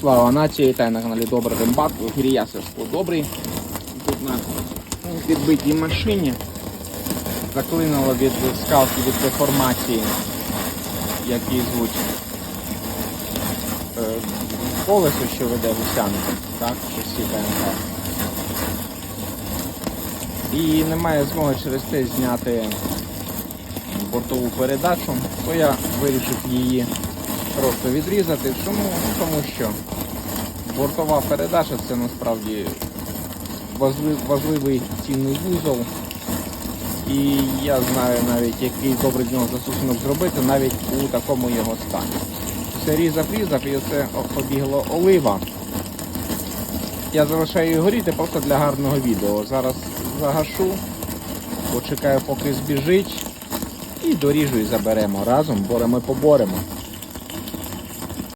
Слава нації, та на каналі Добрий Рембат, в ефірі я Сашко Добрий. Тут на підбитій машині заклинило від скалки від деформації, які звуть е, колесо, що веде гусянку, так, шасі БМВ. І немає змоги через те зняти бортову передачу, то я вирішив її просто відрізати. Чому? Тому що бортова передача це насправді важливий, цінний вузол. І я знаю навіть, який добрий нього застосунок зробити, навіть у такому його стані. Все різав, різав і оце побігло олива. Я залишаю її горіти просто для гарного відео. Зараз загашу, почекаю, поки збіжить. І доріжу і заберемо разом, боремо поборемо.